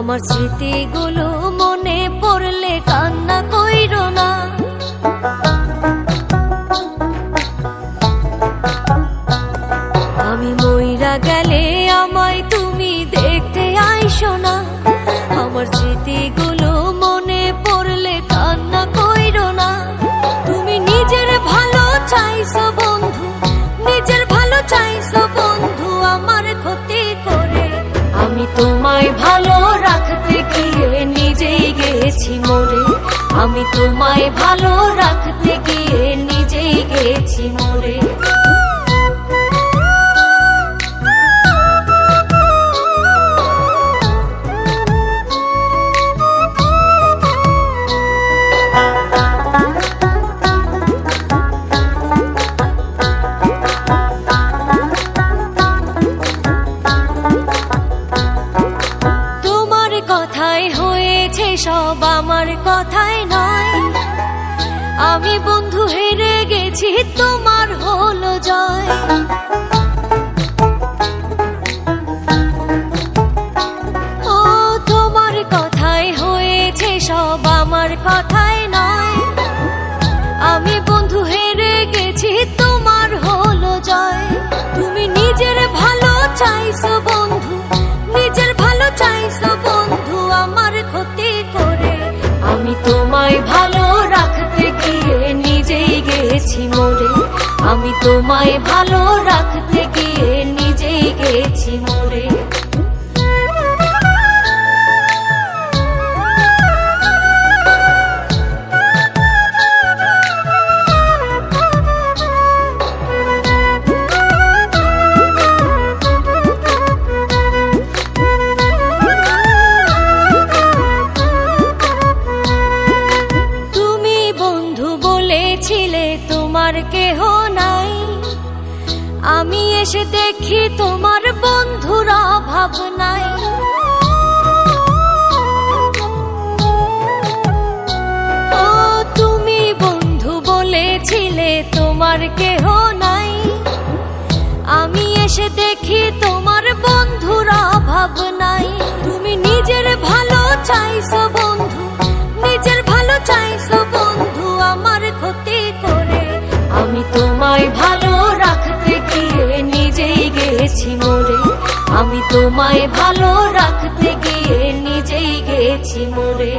আমার স্মৃতিগুলো মনে পড়লে কান্না কইর না। আমি মইরা গেলে আমায় তুমি দেখতে আইসো না। আমার স্মৃতিগুলো মনে পড়লে কান্না কইর না। তুমি নিজের ভালো চাইছো বন্ধু, নিজের ভালো চাইছো বন্ধু, আমার ক্ষতি করে। আমি তোমায় ভালো গেছি মোরে আমি তোমায় ভালো রাখতে গিয়ে নিজেই গেছি মরে সব আমার কথায় নয়। আমি বন্ধু হেরে গেছি তোমার হলো জয়। গেছি মোরে আমি তোমায় ভালো রাখতে গিয়ে নিজেই গেছি মরে বলেছিলে তোমার কেহ নাই? আমি এসে দেখি তোমার বন্ধুর অভাব নাই। ও, তুমি বন্ধু বলেছিলে তোমার কেহ নাই? আমি এসে দেখি তোমার বন্ধুর তোমায় ভালো রাখতে গিয়ে নিজেই গেছি মরে